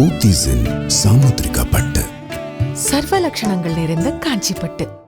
போத்தீஸின் சாமுத்திரிகா பட்டு. சர்வ லட்சணங்கள் நிறைந்த காஞ்சிப்பட்டு.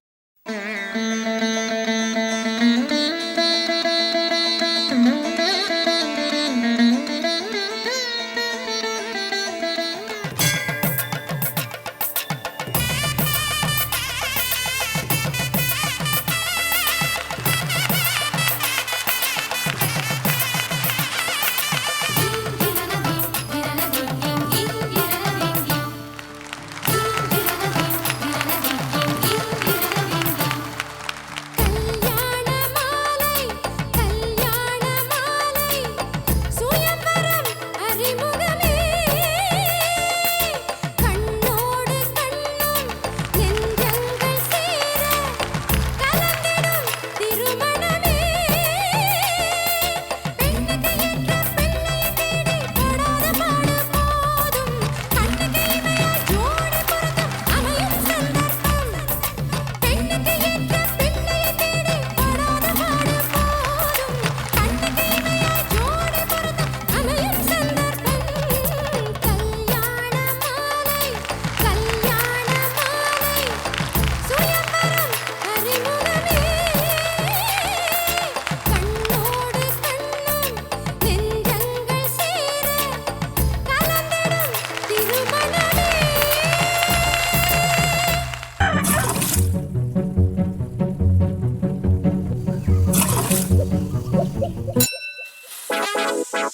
அட்லாண்டா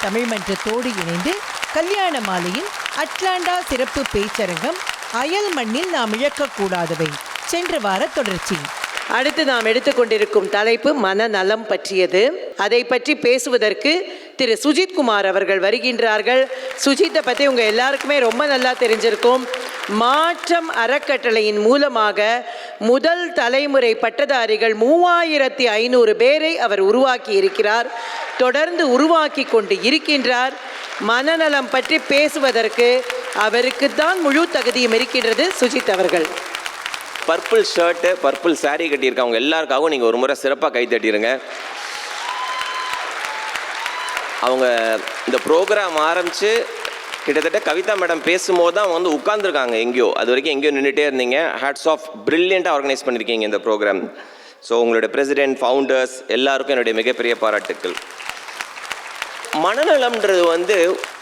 தமிழ் மன்றத்தோடு இணைந்து கல்யாண மாலையின் அட்லாண்டா சிறப்பு பேச்சரங்கம் அயல் மண்ணில் நாம் இழக்கக்கூடாதவை. சென்ற வார தொடர்ச்சி. அடுத்து நாம் எடுத்துக்கொண்டிருக்கும் தலைப்பு மனநலம் பற்றியது. அதை பற்றி பேசுவதற்கு திரு சுஜித் குமார் அவர்கள் வருகின்றார்கள். சுஜித்தை பற்றி உங்கள் எல்லாருக்குமே ரொம்ப நல்லா தெரிஞ்சிருக்கும். மாற்றம் அறக்கட்டளையின் மூலமாக முதல் தலைமுறை பட்டதாரிகள் மூவாயிரத்தி ஐநூறு பேரை அவர் உருவாக்கி இருக்கிறார். தொடர்ந்து உருவாக்கி கொண்டு இருக்கின்றார். மனநலம் பற்றி பேசுவதற்கு அவருக்கு தான் முழு தகுதியும் இருக்கின்றது சுஜித் அவர்கள். பர்பிள் ஷர்ட்டு பர்பிள் saree கட்டியிருக்கவங்க எல்லாருக்காகவும் நீங்கள் ஒரு முறை சிறப்பாக கை தட்டிடுங்க அவங்க இந்த ப்ரோக்ராம் ஆரம்பித்து கிட்டத்தட்ட கவிதா மேடம் பேசும்போது தான் அவங்க வந்து உட்காந்துருக்காங்க எங்கேயோ. அது வரைக்கும் எங்கேயோ நின்றுட்டே இருந்தீங்க. ஹேட்ஸ் ஆஃப் ப்ரில்லியண்ட்டாக ஆர்கனைஸ் பண்ணியிருக்கீங்க இந்த ப்ரோக்ராம் ஸோ உங்களுடைய பிரசிடென்ட் ஃபவுண்டர்ஸ் எல்லாருக்கும் என்னுடைய மிகப்பெரிய பாராட்டுக்கள். மனநலம்ன்றது வந்து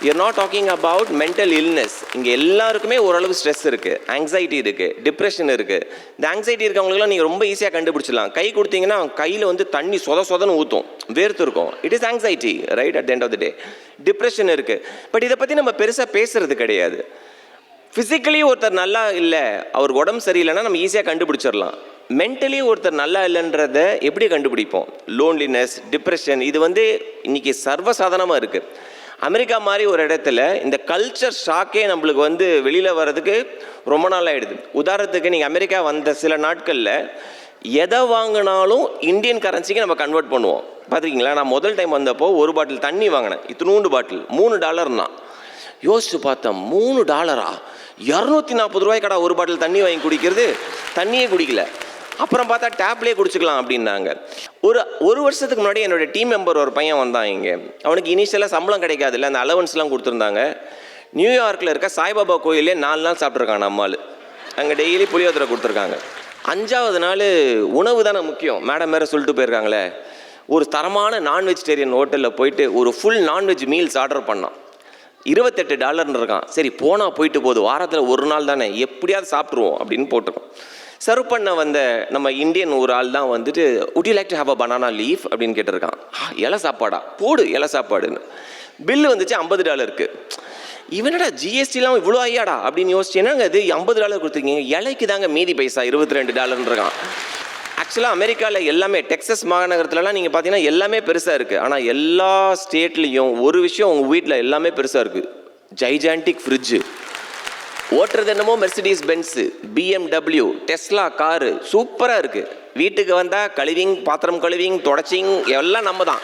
you're not talking about mental illness இங்கே எல்லாருக்குமே ஓரளவு ஸ்ட்ரெஸ் இருக்குது ஆங்ஸைட்டி இருக்குது டிப்ரெஷன் இருக்குது இந்த ஆங்ஸைட்டி இருக்கவங்களுக்குலாம் நீங்கள் ரொம்ப ஈஸியாக கண்டுபிடிச்சிடலாம். கை கொடுத்தீங்கன்னா கையில் வந்து தண்ணி சொத சொதன்னு ஊற்றும் வேர்த்து இருக்கும் it is anxiety right at end of the day depression இருக்குது பட் இதை பற்றி நம்ம பெருசாக பேசுறது கிடையாது. ஃபிசிக்கலி ஒருத்தர் நல்லா இல்லை அவருக்கு உடம்பு சரியில்லைன்னா நம்ம ஈஸியாக கண்டுபிடிச்சிடலாம். மென்டலி ஒருத்தர் நல்லா இல்லைன்றத எப்படி கண்டுபிடிப்போம்? லோன்லினஸ் டிப்ரெஷன் இது வந்து இன்னைக்கு சர்வசாதாரணமாக இருக்குது அமெரிக்கா மாதிரி ஒரு இடத்துல இந்த கல்ச்சர் ஷாக்கே நம்மளுக்கு வந்து வெளியில் வர்றதுக்கு ரொம்ப நாள் ஆகிடுது உதாரணத்துக்கு நீங்கள் அமெரிக்கா வந்த சில நாட்களில் எதை வாங்கினாலும் இந்தியன் கரன்சிக்கு நம்ம கன்வெர்ட் பண்ணுவோம். பார்த்துருக்கீங்களா? நான் முதல் டைம் வந்தப்போ ஒரு பாட்டில் தண்ணி வாங்கினேன். இத்தினூண்டு பாட்டில் மூணு டாலர்னா யோசிச்சு பார்த்தேன் மூணு டாலரா? இரநூத்தி நாற்பது ரூபாய்க்கடா ஒரு பாட்டில் தண்ணி வாங்கி குடிக்கிறது தண்ணியே குடிக்கல. அப்புறம் பார்த்தா டேப்லேயே குடிச்சுக்கலாம் அப்படின்னாங்க. ஒரு ஒரு வருஷத்துக்கு முன்னாடி என்னோட டீம் மெம்பர் ஒரு பையன் வந்தான் இங்கே. அவனுக்கு இனிஷியலாக சம்பளம் கிடைக்காதுல்ல அந்த அலவன்ஸ்லாம் கொடுத்துருந்தாங்க. நியூயார்க்கில் இருக்க சாய்பாபா கோயிலே நாலு நாள் சாப்பிட்ருக்காங்க நம்மால் அங்கே டெய்லி புளியோதரை கொடுத்துருக்காங்க. அஞ்சாவது நாள் உணவு தானே முக்கியம். மேடம் வேறு சொல்லிட்டு போயிருக்காங்களே. ஒரு தரமான நான் வெஜிடேரியன் ஹோட்டலில் போயிட்டு ஒரு ஃபுல் நான்வெஜ் மீல்ஸ் ஆர்டர் பண்ணான். இருபத்தெட்டு டாலர்னு இருக்கான். சரி போனால் போயிட்டு போகுது. வாரத்தில் ஒரு நாள் தானே. எப்படியாவது சாப்பிட்ருவோம் அப்படின்னு போட்டிருக்கோம். சர்வ் பண்ண வந்த நம்ம இந்தியன் ஒரு ஆள் தான் வந்துட்டு would you like to have a banana leaf அப்படின்னு கேட்டிருக்கான். இலை சாப்பாடா? போடு இலை சாப்பாடுன்னு. பில்லு வந்துச்சு ஐம்பது டாலருக்கு இவனடா ஜிஎஸ்டிலாம் இவ்வளோ ஐயாடா அப்படின்னு யோசிச்சு என்னங்க இது? ஐம்பது டாலர் கொடுத்துருக்கீங்க. இலைக்கு தாங்க மீதி பைசா? இருபத்தி ரெண்டு டாலர்ன்றான் ஆக்சுவலாக அமெரிக்காவில் எல்லாமே டெக்ஸஸ் மாநகரத்துலலாம் நீங்கள் பார்த்தீங்கன்னா எல்லாமே பெருசாக இருக்குது ஆனால் எல்லா ஸ்டேட்லேயும் ஒரு விஷயம் உங்கள் வீட்டில் எல்லாமே பெருசாக இருக்குது ஜைஜான்டிக் ஃப்ரிட்ஜு ஓட்டுறது என்னமோ Mercedes Benz BMW Tesla car சூப்பராக இருக்குது வீட்டுக்கு வந்தால் கழுவிங் பாத்திரம் கழுவிங் தொடச்சிங் எல்லாம் நம்ம தான்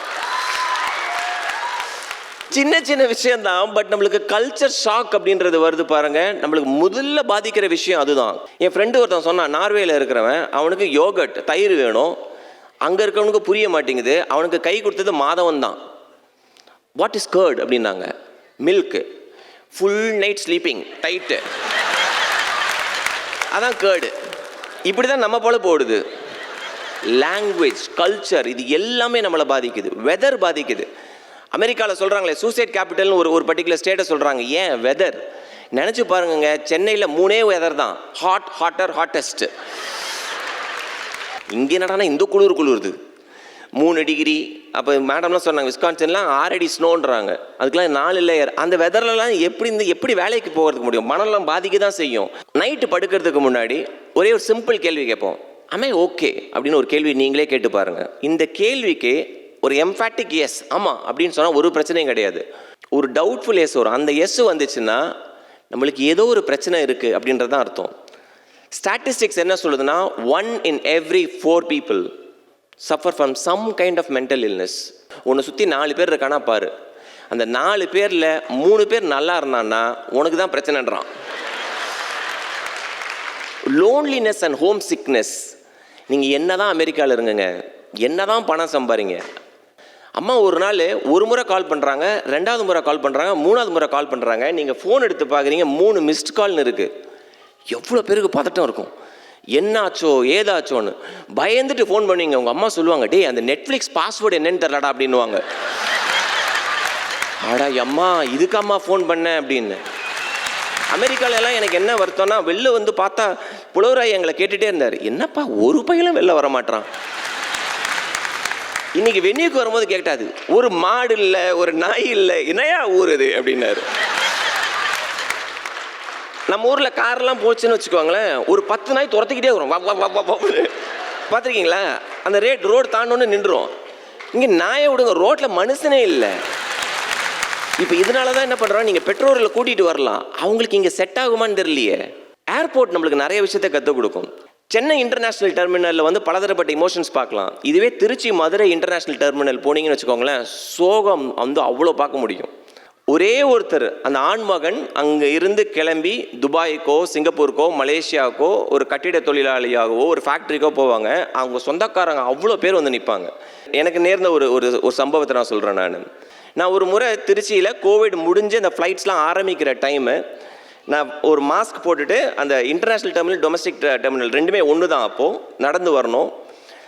சின்ன சின்ன விஷயம்தான் பட் நம்மளுக்கு கல்ச்சர் ஷாக் அப்படின்றது வருது பாருங்க. நம்மளுக்கு முதல்ல பாதிக்கிற விஷயம் அதுதான். என் ஃப்ரெண்டு ஒருத்தன் சொன்னான் நார்வேல இருக்கிறவன் அவனுக்கு யோகட் தயிர் வேணும். அங்கே இருக்கிறவனுக்கு புரிய மாட்டேங்குது. அவனுக்கு கை கொடுத்தது மாதவன் தான் வாட் இஸ் கர்ட் அப்படின்னாங்க. Milk full night sleeping tight அதான் கேர்டு இப்படி தான் நம்ம போல போடுது. லாங்குவேஜ் கல்ச்சர் இது எல்லாமே நம்மளை பாதிக்குது. வெதர் பாதிக்குது. அமெரிக்காவில் சொல்கிறாங்களே சூசைட் கேபிட்டல்னு ஒரு ஒரு பர்டிகுலர் ஸ்டேட்டை சொல்கிறாங்க ஏன்? வெதர் நினச்சி பாருங்கங்க சென்னையில் மூணே வெதர் தான். ஹாட் ஹாட்டர் ஹாட்டஸ்ட் இங்கே என்னடானா இந்த குளிர் குளிருது. மூணு டிகிரி அப்போ மேடம்லாம் சொன்னாங்க விஸ்கான்சன்லாம் ஆறு அடி ஸ்னோன்றாங்க அதுக்கெல்லாம் நாலு லேயர் அந்த வெதர்லலாம் எப்படி இந்த எப்படி வேலைக்கு போகிறதுக்கு முடியும்? மனம்லாம் பாதிக்க தான் செய்யும். நைட்டு படுக்கிறதுக்கு முன்னாடி ஒரே ஒரு சிம்பிள் கேள்வி கேட்போம். அமே ஓகே அப்படின்னு ஒரு கேள்வி நீங்களே கேட்டு பாருங்கள் இந்த கேள்விக்கு ஒரு எம்ஃபேட்டிக் எஸ் ஆமாம் அப்படின்னு சொன்னால் ஒரு பிரச்சனையும் கிடையாது. ஒரு டவுட்ஃபுல் எஸ் வரும். அந்த எஸ் வந்துச்சுன்னா நம்மளுக்கு ஏதோ ஒரு பிரச்சனை இருக்குது அப்படின்றது தான் அர்த்தம். ஸ்டாட்டிஸ்டிக்ஸ் என்ன சொல்லுதுன்னா one in every four people suffer from some kind of mental illness உன்னை சுற்றி நாலு பேர் இருக்கானா பாரு. அந்த நாலு பேரில் மூணு பேர் நல்லா இருந்தான்னா உனக்கு தான் பிரச்சனைன்றான். லோன்லினஸ் அண்ட் ஹோம் சிக்னஸ் நீங்கள் என்ன தான் அமெரிக்காவில் இருங்கங்க என்ன தான் பணம் சம்பாரிங்க அம்மா ஒரு நாள் ஒரு முறை கால் பண்ணுறாங்க ரெண்டாவது முறை கால் பண்ணுறாங்க மூணாவது முறை கால் பண்ணுறாங்க நீங்கள் ஃபோன் எடுத்து பார்க்குறீங்க மூணு மிஸ்டு கால்னு இருக்குது எவ்வளோ பேருக்கு பதட்டம் இருக்கும். என்னாச்சோ ஏதாச்சோன்னு. பயந்துட்டு ஃபோன் பண்ணுவீங்க உங்கள் அம்மா சொல்லுவாங்க டேய் அந்த நெட்ஃப்ளிக்ஸ் பாஸ்வேர்டு என்னன்னு தெரிலடா அப்படின்னுவாங்க. ஆடா அம்மா இதுக்காம்மா ஃபோன் பண்ணேன் அப்படின்னு. அமெரிக்காலெல்லாம் எனக்கு என்ன வருத்தம்னா வெளில வந்து பார்த்தா புலவராய் எங்களை கேட்டுகிட்டே இருந்தார். என்னப்பா ஒரு பையனும் வெளில வர மாட்டான் இன்னைக்கு வெந்நியுக்கு வரும்போது கேட்டாது ஒரு மாடு இல்லை ஒரு நாய் இல்லை என்னையா ஊர் இது? அப்படின்னாரு. நம்ம ஊரில் கார்லாம் போச்சுன்னு வச்சுக்கோங்களேன் ஒரு பத்து நாய் துரத்துக்கிட்டே வரும். பார்த்துருக்கீங்களா அந்த ரேட் ரோடு தாண்டோன்னு நின்றுரும். இங்கே நாயை விடுங்க ரோட்டில் மனுஷனே இல்லை. இப்போ இதனால தான் என்ன பண்ணுறோம் நீங்கள் பெட்ரோலில் கூட்டிகிட்டு வரலாம். அவங்களுக்கு இங்கே செட் ஆகுமான்னு தெரியலையே. ஏர்போர்ட் நம்மளுக்கு நிறைய விஷயத்த கற்றுக் கொடுக்கும். சென்னை இன்டர்நேஷ்னல் டெர்மினலில் வந்து பலதரப்பட்ட இமோஷன்ஸ் பார்க்கலாம். இதுவே திருச்சி மதுரை இன்டர்நேஷ்னல் டெர்மினல் போனீங்கன்னு வச்சுக்கோங்களேன் சோகம் வந்து அவ்வளோ பார்க்க முடியும். ஒரே ஒருத்தர் அந்த ஆண்மகன் அங்கே இருந்து கிளம்பி துபாய்க்கோ சிங்கப்பூருக்கோ மலேசியாவுக்கோ ஒரு கட்டிட தொழிலாளியாகவோ ஒரு ஃபேக்ட்ரிக்கோ போவாங்க. அவங்க சொந்தக்காரங்க அவ்வளோ பேர் வந்து நிற்பாங்க எனக்கு நேர்ந்த ஒரு ஒரு ஒரு சம்பவத்தை நான் சொல்கிறேன் நான். நான் ஒரு முறை திருச்சியில் கோவிட் முடிஞ்சு அந்த ஃப்ளைட்ஸ்லாம் ஆரம்பிக்கிற டைமு நான் ஒரு மாஸ்க் போட்டுட்டு அந்த இன்டர்நேஷ்னல் டெர்மினல் டொமஸ்டிக் டெர்மினல் ரெண்டுமே ஒன்று தான் அப்போது நடந்து வரணும்.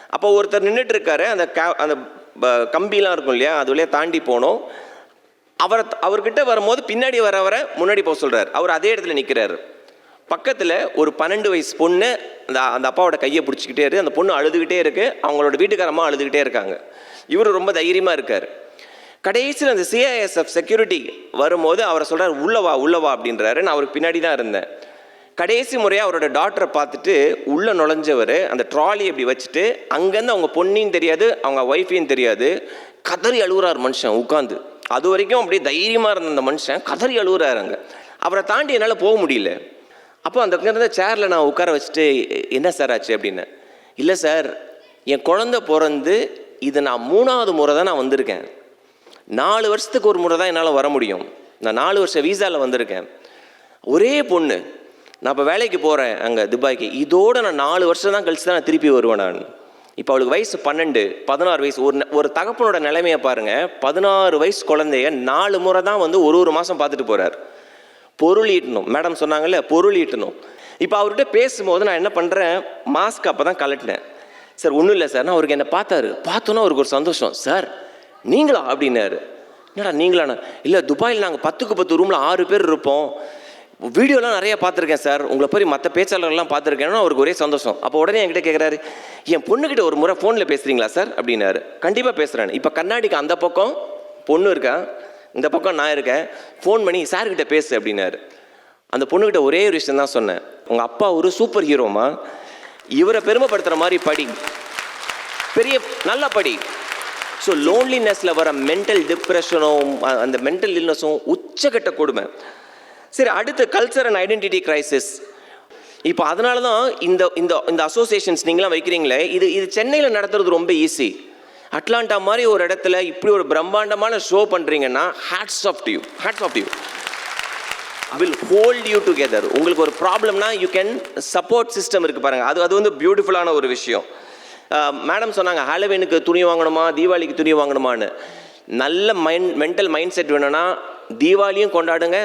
அப்போ ஒருத்தர் நின்றுட்டு இருக்காரு அந்த கே அந்த ப- கம்பிலாம் இருக்கும் இல்லையா அது வழியாக தாண்டி போனோம். அவரை அவர்கிட்ட வரும்போது பின்னாடி வரவரை முன்னாடி போக சொல்கிறார் அவர் அதே இடத்துல நிற்கிறாரு பக்கத்தில் ஒரு பன்னெண்டு வயசு பொண்ணு அந்த அந்த அப்பாவோட கையை பிடிச்சிக்கிட்டே இருக்குது அந்த பொண்ணு அழுதுகிட்டே இருக்குது அவங்களோட வீட்டுக்காரமாக அழுதுகிட்டே இருக்காங்க. இவர் ரொம்ப தைரியமாக இருக்கார். கடைசியில் அந்த சிஐஎஸ்எஃப் செக்யூரிட்டி வரும்போது அவரை சொல்கிறார் உள்ளவா உள்ளவா அப்படின்றாரு. நான் அவருக்கு பின்னாடி தான் இருந்தேன். கடைசி முறையாக அவரோட டாக்டரை பார்த்துட்டு உள்ளே நுழைஞ்சவர் அந்த ட்ராலி அப்படி வச்சுட்டு அங்கேருந்து அவங்க பொண்ணையும் தெரியாது அவங்க ஒய்ஃபையும் தெரியாது கதறி அழுகுறார் மனுஷன் உட்காந்து அது வரைக்கும் அப்படியே தைரியமாக இருந்த அந்த மனுஷன் கதறி அழுகுறாரு அங்கே. அவரை தாண்டி என்னால் போக முடியல. அப்போ அந்த இருந்த சேரில் நான் உட்கார வச்சுட்டு என்ன சார் ஆச்சு? அப்படின்னு. இல்லை சார் என் குழந்த பிறந்து இது நான் மூணாவது முறை தான் நான் வந்திருக்கேன். நாலு வருஷத்துக்கு ஒரு முறை தான் என்னால் வர முடியும். நான் நாலு வருஷம் வீசாவில் வந்திருக்கேன். ஒரே பொண்ணு. நான் இப்போ வேலைக்கு போகிறேன் அங்கே துபாய்க்கு. இதோட நான் நாலு வருஷம் தான் கழிச்சு தான் நான் திருப்பி வருவேன் நான். இப்போ அவளுக்கு வயசு பன்னெண்டு பதினாறு வயசு. ஒரு ந- ஒரு தகப்பனோட நிலைமையை பாருங்கள் பதினாறு வயசு குழந்தைய நாலு முறை தான் வந்து ஒரு ஒரு மாதம் பார்த்துட்டு போகிறார் பொருள் ஈட்டணும். மேடம் சொன்னாங்கல்ல பொருள் ஈட்டணும். இப்போ அவர்கிட்ட பேசும்போது நான் என்ன பண்ணுறேன் மாஸ்க் அப்போ தான் கலட்டினேன் சார் ஒன்றும் இல்லை சார். நான் அவருக்கு என்ன பார்த்தாரு. பார்த்தோன்னா அவருக்கு ஒரு சந்தோஷம். சார் நீங்களா? அப்படின்னாரு. என்னடா நீங்களாண்ணா இல்லை துபாயில் நாங்கள் பத்துக்கு பத்து ரூமில் ஆறு பேர் இருப்போம். வீடியோலாம் நிறைய பார்த்துருக்கேன் சார் உங்களை போய் மற்ற பேச்சாளர்கள்லாம் பார்த்துருக்கேன்னா அவருக்கு ஒரே சந்தோஷம். அப்போ உடனே என்கிட்ட கேட்குறாரு என் பொண்ணுக்கிட்ட ஒரு முறை ஃபோனில் பேசுகிறீங்களா சார் அப்படின்னாரு. கண்டிப்பாக பேசுகிறேன் இப்போ கண்ணாடிக்கு அந்த பக்கம் பொண்ணு இருக்கா? இந்த பக்கம் நான் இருக்கேன். ஃபோன் பண்ணி சார்கிட்ட பேசு அப்படின்னாரு. அந்த பொண்ணுக்கிட்ட ஒரே ஒரு விஷயம் தான் சொன்னேன். உங்கள் அப்பா ஒரு சூப்பர் ஹீரோமா இவரை பெருமைப்படுத்துகிற மாதிரி படி. பெரிய நல்ல படி. ஸோ லோன்லினஸில் வர மென்டல் டிப்ரெஷனும் அந்த மென்டல் இல்னஸும் உச்சக்கட்ட கொடுமை. சரி அடுத்து கல்ச்சர் அண்ட் ஐடென்டிட்டி கிரைசிஸ் இப்போ அதனால தான் இந்த இந்த இந்த அசோசியேஷன்ஸ் நீங்களாம் வைக்கிறீங்களே இது இது சென்னையில் நடத்துறது ரொம்ப ஈஸி அட்லாண்டா மாதிரி ஒரு இடத்துல இப்படி ஒரு பிரம்மாண்டமான ஷோ பண்ணுறீங்கன்னா hats off you hats off you will hold you together உங்களுக்கு ஒரு ப்ராப்ளம்னா யூ கேன் சப்போர்ட் சிஸ்டம் இருக்குது பாருங்கள் அது அது வந்து பியூட்டிஃபுல்லான ஒரு விஷயம். மேடம் சொன்னாங்க ஹாலோவீனுக்கு துணி வாங்கணுமா தீபாவளிக்கு துணி வாங்கணுமான்னு. நல்ல மைண்ட் மென்டல் மைண்ட் செட் வேணும்னா தீபாவளியும் கொண்டாடுங்க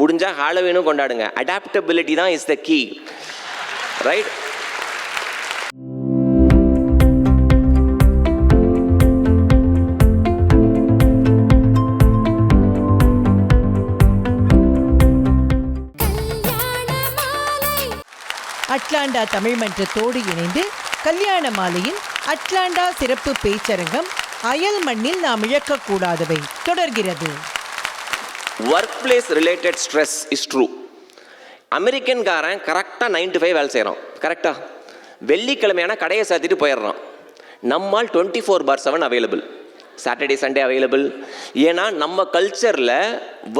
முடிஞ்சால் ஹாலோவீனும் கொண்டாடுங்க. அடாப்டபிலிட்டி தான் is the key right Atlanta Tamil மன்றத்தோடு இணைந்து கல்யாண மாலையின் அட்லாண்டா சிறப்பு பேச்சரங்கம் அயல் மண்ணில் நாம் இழக்கக்கூடாதவை தொடர்கிறது. Workplace related stress is true அமெரிக்கன்காரன் கரெக்டாக நைன் டு ஃபைவ் வேலை செய்கிறான் கரெக்டாக வெள்ளிக்கிழமையான கடையை சாத்திட்டு போயிடுறான். நம்மால் twenty four by seven available Saturday Sunday available ஏன்னா நம்ம கல்ச்சரில்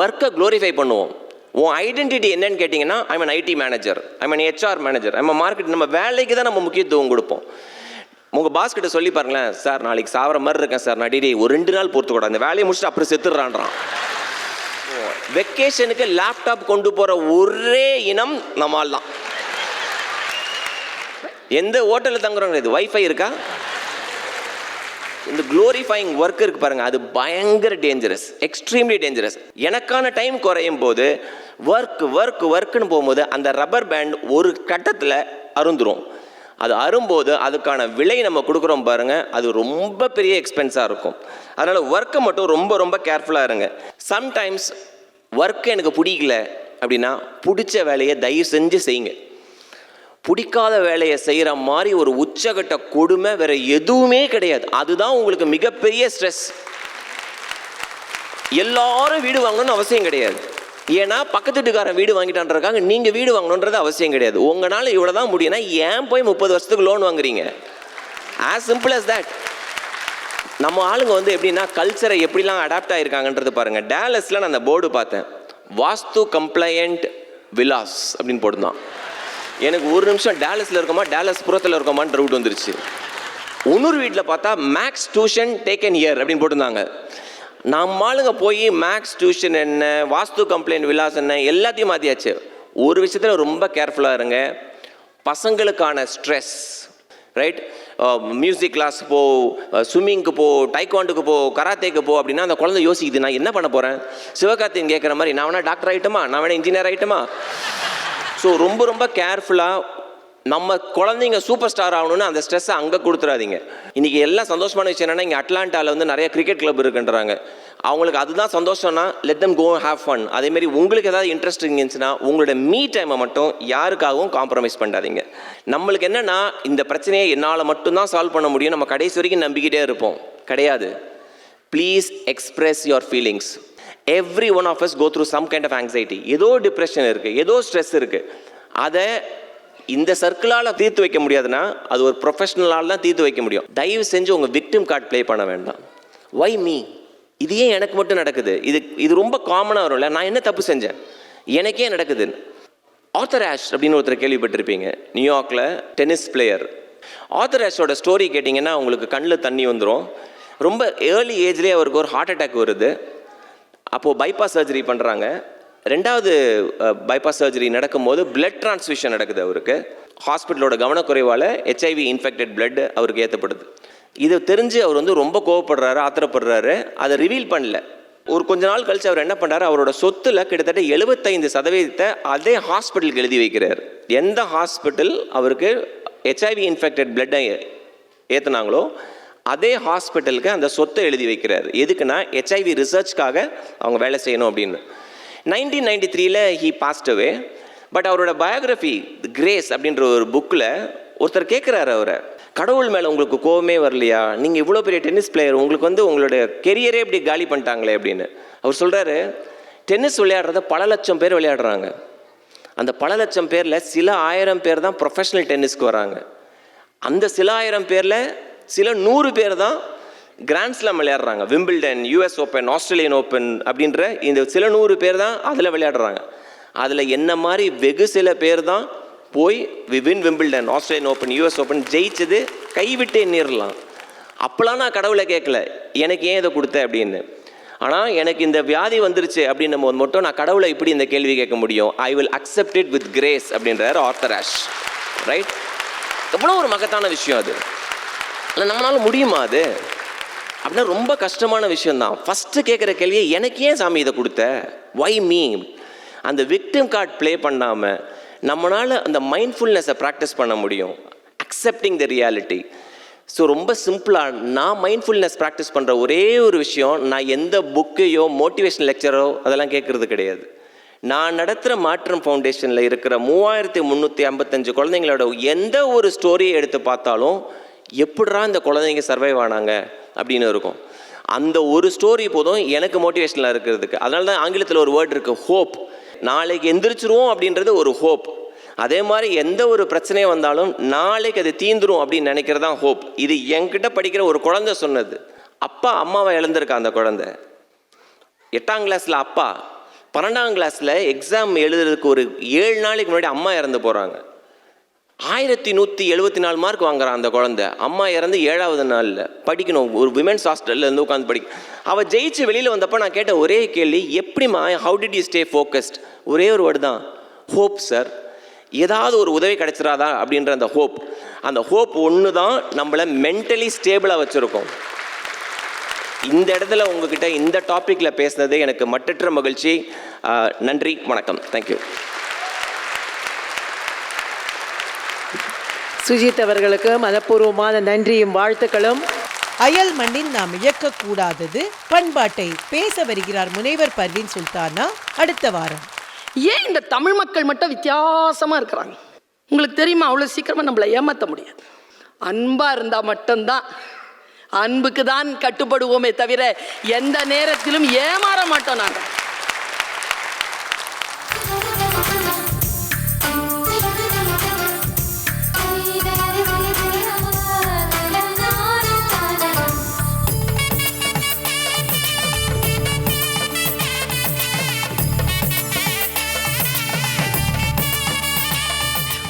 ஒர்க்கை க்ளோரிஃபை பண்ணுவோம். உன் ஐடென்டிட்டி என்னன்னு கேட்டிங்கன்னா I'm IT manager I'm an HR manager I'm market நம்ம வேலைக்கு தான் நம்ம முக்கியத்துவம் கொடுப்போம். உங்கள் பாஸ் கிட்ட சொல்லி பாருங்களேன் சார் நாளைக்கு சாவர மாதிரி இருக்கேன் சார். நான் டிடி ஒரு ரெண்டு நாள் பொறுத்து அந்த வேலையை முடிச்சுட்டு அப்புறம் செத்துடுறான்றான். வெக்கேஷனுக்கு லேப்டாப் கொண்டு போகிற ஒரே இனம் நம்மால் தான். எந்த ஹோட்டலில் தங்குறோங்க? இது வைஃபை இருக்கா? இந்த க்ளோரிஃபைங் ஒர்க் இருக்கு பாருங்க அது பயங்கர டேஞ்சரஸ் எக்ஸ்ட்ரீம்லி டேஞ்சரஸ் எனக்கான டைம் குறையும் போது ஒர்க் ஒர்க் ஒர்க்குன்னு போகும்போது அந்த ரப்பர் பேண்ட் ஒரு கட்டத்தில் அருந்துரும். அது அரும்போது அதுக்கான விலை நம்ம கொடுக்குறோம் பாருங்க அது ரொம்ப பெரிய எக்ஸ்பென்ஸாக இருக்கும். அதனால் ஒர்க்கை மட்டும் ரொம்ப ரொம்ப கேர்ஃபுல்லாக இருங்க. சம்டைம்ஸ் ஒர்க் எனக்கு பிடிக்கல அப்படின்னா பிடிச்ச வேலையை தயவு செஞ்சு செய்யுங்க. பிடிக்காத வேலையை செய்கிற மாதிரி ஒரு உச்சகட்ட கொடுமை வேற எதுவுமே கிடையாது. அதுதான் உங்களுக்கு மிகப்பெரிய ஸ்ட்ரெஸ் எல்லாரும் வீடு வாங்கணும்னு அவசியம் கிடையாது. ஏன்னா பக்கத்து வீட்டுக்காரன் வீடு வாங்கிட்டான்றக்காங்க நீங்கள் வீடு வாங்கணுன்றது அவசியம் கிடையாது. உங்களால் இவ்வளோ தான் முடியும்னா ஏன் போய் முப்பது வருஷத்துக்கு லோன் வாங்குறீங்க? ஆஸ் சிம்பிள் அஸ் தட் நம்ம ஆளுங்க வந்து எப்படின்னா கல்ச்சரை எப்படிலாம் அடாப்ட் ஆகிருக்காங்கன்றது பாருங்கள் டேலஸில் நான் அந்த போர்டு பார்த்தேன். வாஸ்து கம்ப்ளையண்ட் விலாஸ் அப்படின்னு போட்டுருந்தான். எனக்கு ஒரு நிமிஷம் டேலஸில் இருக்கோமா டேலஸ் புறத்தில் இருக்கோமான்னு டவுட் வந்துருச்சு. இன்னொரு வீட்டில் பார்த்தா மேக்ஸ் டியூஷன் டேக்கன் இயர் அப்படின்னு போட்டிருந்தாங்க. நம்ம ஆளுங்க போய் மேக்ஸ் டியூஷன் என்ன வாஸ்து கம்ப்ளைண்ட் விலாஸ் என்ன எல்லாத்தையும் மாற்றியாச்சு ஒரு விஷயத்தில் ரொம்ப கேர்ஃபுல்லாக இருங்க. பசங்களுக்கான ஸ்ட்ரெஸ் ரைட் மியூசிக் கிளாஸ் போ ஸ்விம்மிங்க்கு போ டைக்வாண்டுக்கு போ கராத்தேக்கு போ அப்படின்னா அந்த குழந்தை யோசிக்குது நான் என்ன பண்ண போகிறேன் சிவகார்த்தியன் கேட்குற மாதிரி நான் வேணா டாக்டர் ஆகிட்டுமா நான் வேணா இன்ஜினியர் ஆகிட்டுமா ஸோ ரொம்ப ரொம்ப கேர்ஃபுல்லாக நம்ம குழந்தைங்க சூப்பர் ஸ்டார் ஆகணும்னு அந்த ஸ்ட்ரெஸ்ஸை அங்கே கொடுத்துறாதீங்க. இன்றைக்கி எல்லாம் சந்தோஷமான விஷயம் என்னென்னா இங்கே அட்லாண்டாவில் வந்து நிறைய கிரிக்கெட் கிளப் இருக்குன்றாங்க. அவங்களுக்கு அதுதான் சந்தோஷம்னா let them go have fun அதேமாரி உங்களுக்கு ஏதாவது இன்ட்ரெஸ்ட் இருந்துச்சுன்னா உங்களோட மீ டைமை மட்டும் யாருக்காகவும் காம்ப்ரமைஸ் பண்ணாதீங்க. நம்மளுக்கு என்னென்னா இந்த பிரச்சனையை என்னால் மட்டும்தான் சால்வ் பண்ண முடியும். நம்ம கடைசி வரைக்கும் நம்பிக்கிட்டே இருப்போம். கிடையாது. Please express your feelings every one of us go through some kind of anxiety ஏதோ டிப்ரெஷன் இருக்குது ஏதோ ஸ்ட்ரெஸ் இருக்குது அதை இந்த சர்க்கிளால் தீர்த்து வைக்க முடியாதுன்னா அது ஒரு ப்ரொஃபஷனலால் தான் தீர்த்து வைக்க முடியும். தயவு செஞ்சு உங்கள் விக்டிம் கார்டு ப்ளே பண்ண வேண்டாம். வை மீ இது ஏன் எனக்கு மட்டும் நடக்குது? இது இது ரொம்ப காமனாக வரும்ல நான் என்ன தப்பு செஞ்சேன்? எனக்கே நடக்குது. ஆத்தர் ஆஷ் அப்படின்னு ஒருத்தர் கேள்விப்பட்டிருப்பீங்க. நியூயார்க்கில் டென்னிஸ் பிளேயர் ஆத்தர் ஆஷோட ஸ்டோரி கேட்டிங்கன்னா உங்களுக்கு கண்ணில் தண்ணி வந்துடும் ரொம்ப ஏர்லி ஏஜ்லேயே அவருக்கு ஒரு ஹார்ட் அட்டாக் வருது. அப்போது பைபாஸ் சர்ஜரி பண்ணுறாங்க ரெண்டாவது பைபாஸ் சர்ஜரி நடக்கும்போது பிளட் டிரான்ஸ்மிஷன் நடக்குது அவருக்கு. ஹாஸ்பிட்டலோட கவனக்குறைவால் ஹெச்ஐவி இன்ஃபெக்டட் பிளட் அவருக்கு ஏற்றப்படுது இது தெரிஞ்சு அவர் வந்து ரொம்ப கோவப்படுறாரு ஆத்திரப்படுறாரு. அதை ரிவீல் பண்ணல. ஒரு கொஞ்ச நாள் கழிச்சு அவர் என்ன பண்ணார் அவரோட சொத்தில் கிட்டத்தட்ட எழுபத்தைந்து சதவீதத்தை அதே ஹாஸ்பிட்டலுக்கு எழுதி வைக்கிறார். எந்த ஹாஸ்பிட்டல் அவருக்கு ஹெச்ஐவி இன்ஃபெக்டட் பிளட்டை ஏற்றுனாங்களோ அதே ஹாஸ்பிட்டலுக்கு அந்த சொத்தை எழுதி வைக்கிறார். எதுக்குன்னா ஹெச்ஐவி ரிசர்ச்க்காக அவங்க வேலை செய்யணும் அப்படின்னு. நைன்டீன் நைன்டி த்ரீல ஹீ பாஸ்ட் அவே பட் அவரோட பயோகிராஃபி கிரேஸ் அப்படின்ற ஒரு புக்கில் ஒருத்தர் கேட்குறாரு அவரை. கடவுள் மேலே உங்களுக்கு கோவமே வரலையா? நீங்கள் இவ்வளோ பெரிய டென்னிஸ் பிளேயர் உங்களுக்கு வந்து உங்களோட கெரியரே இப்படி காலி பண்ணிட்டாங்களே அப்படின்னு. அவர் சொல்கிறாரு டென்னிஸ் விளையாடுறத பல லட்சம் பேர் விளையாடுறாங்க. அந்த பல லட்சம் பேரில் சில ஆயிரம் பேர் தான் ப்ரொஃபஷனல் டென்னிஸ்க்கு வராங்க. அந்த சில ஆயிரம் பேரில் சில நூறு பேர் தான் கிராண்ட்ஸ்லாம் விளையாடுறாங்க. Wimbledon US Open Australian Open அப்படின்ற இந்த சில நூறு பேர் தான் அதில் விளையாடுறாங்க. அதில் என்ன மாதிரி வெகு சில பேர் தான் போய் win Wimbledon Australian Open US Open ஜெயிச்சது கைவிட்டு எண்ணிடலாம் அப்போலாம் நான் கடவுளை கேட்கல. எனக்கு ஏன் இதை கொடுத்த அப்படின்னு. ஆனால் எனக்கு இந்த வியாதி வந்துருச்சு அப்படின்னும் போது மட்டும் நான் கடவுளை இப்படி இந்த கேள்வி கேட்க முடியும். I will accept it with grace அப்படின்றார் ஆர்த்தராஷ். ரைட் எவ்வளோ ஒரு மகத்தான விஷயம் அது. ஆனால் நம்மளால முடியுமா அது? அப்படின்னா ரொம்ப கஷ்டமான விஷயம்தான். ஃபஸ்ட்டு கேட்குற கேள்வியை எனக்கு ஏன் சாமி இதை கொடுத்த? வை மீ அந்த விக்டிம் கார்டு ப்ளே பண்ணாமல் நம்மளால் அந்த மைண்ட்ஃபுல்னஸை ப்ராக்டிஸ் பண்ண முடியும். அக்செப்டிங் த ரியாலிட்டி ஸோ ரொம்ப சிம்பிளாக நான் மைண்ட்ஃபுல்னஸ் ப்ராக்டிஸ் பண்ணுற ஒரே ஒரு விஷயம் நான் எந்த புக்கையோ மோட்டிவேஷன் லெக்சரோ அதெல்லாம் கேட்குறது கிடையாது. நான் நடத்துகிற மாற்றம் ஃபவுண்டேஷனில் இருக்கிற மூவாயிரத்தி முந்நூற்றி ஐம்பத்தஞ்சு குழந்தைங்களோட எந்த ஒரு ஸ்டோரியை எடுத்து பார்த்தாலும் எப்படிரா இந்த குழந்தைங்க சர்வைவ் ஆனாங்க அப்படின்னு இருக்கும். அந்த ஒரு ஸ்டோரி போதும் எனக்கு மோட்டிவேஷனில் இருக்கிறதுக்கு. அதனால தான் ஆங்கிலத்தில் ஒரு வேர்ட் இருக்குது ஹோப் நாளைக்கு எந்திரிச்சிருவோம் அப்படின்றது ஒரு ஹோப் அதே மாதிரி எந்த ஒரு பிரச்சனையும் வந்தாலும் நாளைக்கு அது தீந்துரும் அப்படின்னு நினைக்கிறது தான் ஹோப் இது என்கிட்ட படிக்கிற ஒரு குழந்தை சொன்னது. அப்பா அம்மாவை இழந்திருக்கா அந்த குழந்தை? எட்டாம் கிளாஸில் அப்பா பன்னெண்டாம் கிளாஸில் எக்ஸாம் எழுதுறதுக்கு ஒரு ஏழு நாளைக்கு முன்னாடி அம்மா இறந்து போகிறாங்க ஆயிரத்தி நூற்றி எழுபத்தி நாலு மார்க் வாங்குறான் அந்த குழந்தை. அம்மா இறந்து ஏழாவது நாளில் படிக்கணும். ஒரு விமென்ஸ் ஹாஸ்டலில் இருந்து உட்காந்து படிக்க. அவள் ஜெயிச்சு வெளியில் வந்தப்போ நான் கேட்ட ஒரே கேள்வி எப்படிம்மா how did you stay focused ஒரே ஒரு வேர்டு தான் ஹோப் சார் ஏதாவது ஒரு உதவி கிடைச்சிடாதா அப்படின்ற அந்த ஹோப் அந்த ஹோப் ஒன்று தான் நம்மளை மென்டலி ஸ்டேபிளாக வச்சுருக்கோம். இந்த இடத்துல உங்ககிட்ட இந்த டாப்பிக்கில் பேசுனது எனக்கு மட்டற்ற மகிழ்ச்சி. நன்றி வணக்கம். தேங்க்யூ சுஜித் அவர்களுக்கு மனப்பூர்வமான நன்றியும் வாழ்த்துக்களும். அயல் மண்ணில் நாம் இழக்கக்கூடாதது பண்பாட்டை பேச வருகிறார் முனைவர் பர்வீன் சுல்தானா. அடுத்த வாரம். ஏன் இந்த தமிழ் மக்கள் மட்டும் வித்தியாசமாக இருக்கிறாங்க? உங்களுக்கு தெரியுமா அவ்வளோ சீக்கிரமாக நம்மளை ஏமாற்ற முடியாது. அன்பாக இருந்தால் மட்டும்தான் அன்புக்கு தான் கட்டுப்படுவோமே தவிர எந்த நேரத்திலும் ஏமாற மாட்டோம் நாங்கள்